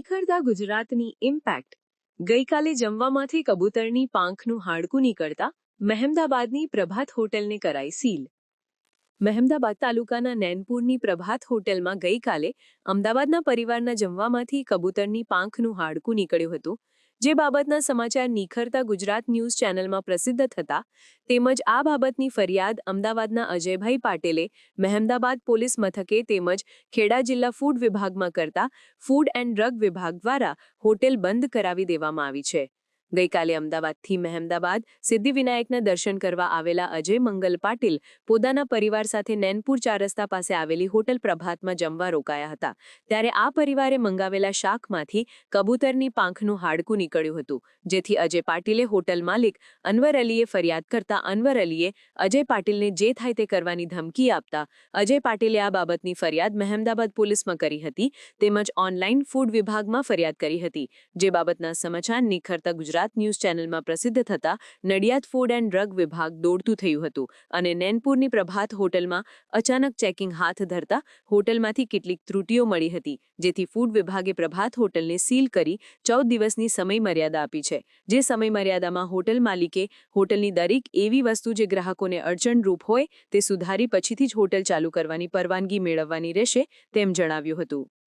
નિખરતા ગુજરાતની ઇમ્પેક્ટ ગઈકાલે જમવામાંથી કબૂતરની પાંખનું હાડકું નીકળતા મહેમદાબાદની પ્રભાત હોટલને કરાઈ સીલ. મહેમદાબાદ તાલુકાના નૈનપુરની પ્રભાત હોટલમાં ગઈકાલે અમદાવાદના પરિવારના જમવામાંથી કબૂતરની પાંખનું હાડકું નીકળ્યું હતું. જે બાબતના સમાચાર નિખરતા ગુજરાત ન્યૂઝ ચેનલમાં પ્રસિદ્ધ થતા, તેમજ આ બાબતની ફરિયાદ અમદાવાદના અજયભાઈ પાટેલે, મહેમદાબાદ પોલીસ મથકે તેમજ ખેડા જિલ્લા ફૂડ વિભાગમાં કરતા, ફૂડ એન્ડ ડ્રગ વિભાગ દ્વારા હોટેલ બંધ કરાવી દેવામાં આવી છે. ગઈકાલે અમદાવાદથી મહેમદાબાદ સિદ્ધિવિનાયકના દર્શન કરવા આવેલા અજય મંગલ પાટીલ પોતાના પરિવાર સાથે નૈનપુર ચાર રસ્તા પાસે આવેલી હોટલ પ્રભાતમાં જમવા રોકાયા હતા. ત્યારે આ પરિવારે મંગાવેલા શાકમાંથી કબૂતરની પાંખનું હાડકું નીકળ્યું હતું, જેથી અજય પાટીલે હોટલ માલિક અનવર અલીએ ફરિયાદ કરતા અનવર અલીએ અજય પાટીલને જે થાય તે કરવાની ધમકી આપતા અજય પાટીલે આ બાબતની ફરિયાદ મહેમદાબાદ પોલીસમાં કરી હતી, તેમજ ઓનલાઈન ફૂડ વિભાગમાં ફરિયાદ કરી હતી, જે બાબતના સમાચાર નિખરતા ગુજરાત ન્યૂઝ ચેનલમાં પ્રસિદ્ધ થતા નડિયાદ ફૂડ એન્ડ ડ્રગ વિભાગ દોડતું થયું હતું અને નેનપુરની પ્રભાત હોટલમાં અચાનક ચેકિંગ હાથ ધરતા હોટલમાંથી કેટલીક ત્રુટીઓ મળી હતી, જેથી ફૂડ વિભાગે પ્રભાત હોટલને સીલ કરી ચૌદ દિવસની સમય મર્યાદા આપી છે. જે સમય મર્યાદામાં હોટલ માલિકે હોટલની દરેક એવી વસ્તુ જે ગ્રાહકોને અડચણરૂપ હોય તે સુધારી પછીથી જ હોટલ ચાલુ કરવાની પરવાનગી મેળવવાની રહેશે તેમ જણાવ્યું હતું.